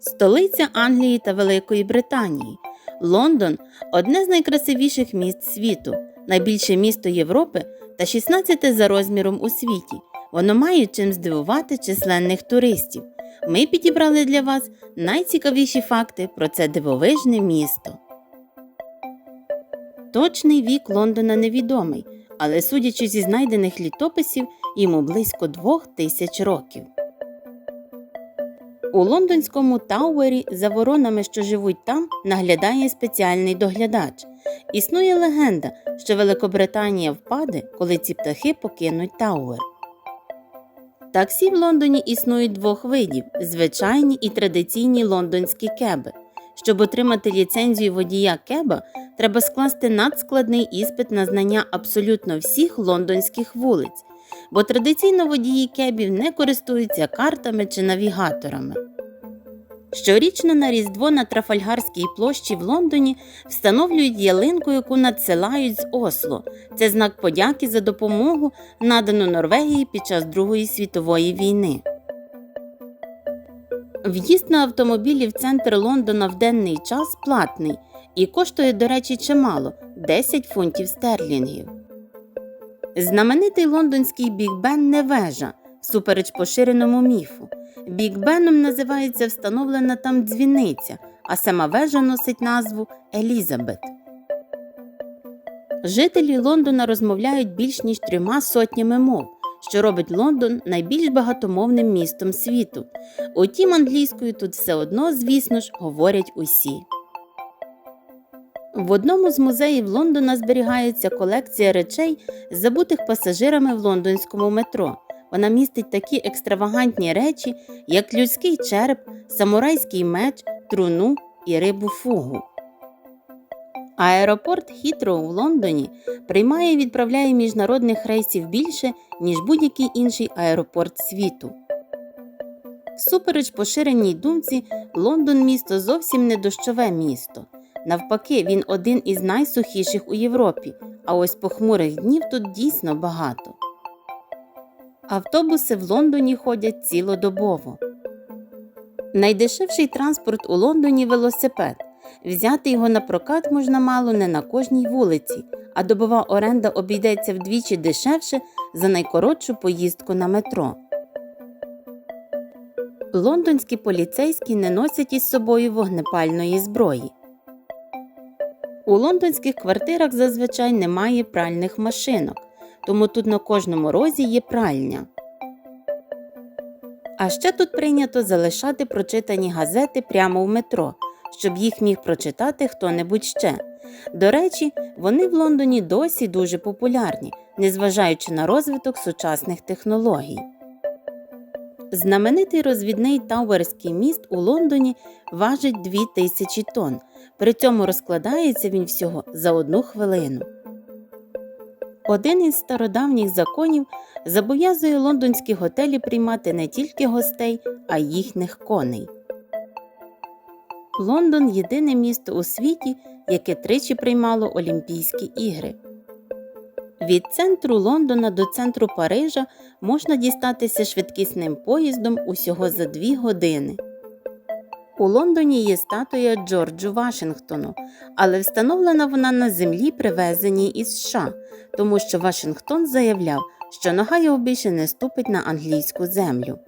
Столиця Англії та Великої Британії. Лондон одне з найкрасивіших міст світу, найбільше місто Європи та 16 за розміром у світі. Воно має чим здивувати численних туристів. Ми підібрали для вас найцікавіші факти про це дивовижне місто. Точний вік Лондона невідомий, але судячи зі знайдених літописів, йому близько двох тисяч років. У лондонському Тауері за воронами, що живуть там, наглядає спеціальний доглядач. Існує легенда, що Великобританія впаде, коли ці птахи покинуть Тауер. Таксі в Лондоні існують двох видів: звичайні і традиційні лондонські кеби. Щоб отримати ліцензію водія кеба, треба скласти надскладний іспит на знання абсолютно всіх лондонських вулиць, бо традиційно водії кебів не користуються картами чи навігаторами. Щорічно на Різдво на Трафальгарській площі в Лондоні встановлюють ялинку, яку надсилають з Осло. Це знак подяки за допомогу, надану Норвегії під час Другої світової війни. В'їзд на автомобілі в центр Лондона в денний час платний і коштує, до речі, чимало 10 фунтів стерлінгів. Знаменитий лондонський Біг Бен не вежа, всупереч поширеному міфу. Біг Беном називається встановлена там дзвіниця, а сама вежа носить назву Елізабет. Жителі Лондона розмовляють більш ніж трьома сотнями мов, що робить Лондон найбільш багатомовним містом світу. Утім, англійською тут все одно, звісно ж, говорять усі. В одному з музеїв Лондона зберігається колекція речей, забутих пасажирами в лондонському метро. Вона містить такі екстравагантні речі, як людський череп, самурайський меч, труну і рибу фугу. Аеропорт Хітроу в Лондоні приймає і відправляє міжнародних рейсів більше, ніж будь-який інший аеропорт світу. Всупереч поширеній думці, Лондон місто зовсім не дощове місто. Навпаки, він один із найсухіших у Європі, а ось похмурих днів тут дійсно багато. Автобуси в Лондоні ходять цілодобово. Найдешевший транспорт у Лондоні велосипед. Взяти його на прокат можна мало не на кожній вулиці, а добова оренда обійдеться вдвічі дешевше за найкоротшу поїздку на метро. Лондонські поліцейські не носять із собою вогнепальної зброї. У лондонських квартирах зазвичай немає пральних машинок, тому тут на кожному розі є пральня. А ще тут прийнято залишати прочитані газети прямо в метро, щоб їх міг прочитати хто-небудь ще. До речі, вони в Лондоні досі дуже популярні, незважаючи на розвиток сучасних технологій. Знаменитий розвідний Тауерський міст у Лондоні важить 2000 тонн, при цьому розкладається він всього за одну хвилину. Один із стародавніх законів зобов'язує лондонські готелі приймати не тільки гостей, а й їхніх коней. Лондон єдине місто у світі, яке тричі приймало Олімпійські ігри. Від центру Лондона до центру Парижа можна дістатися швидкісним поїздом усього за дві години. У Лондоні є статуя Джорджу Вашингтону, але встановлена вона на землі, привезеній із США, тому що Вашингтон заявляв, що нога його більше не ступить на англійську землю.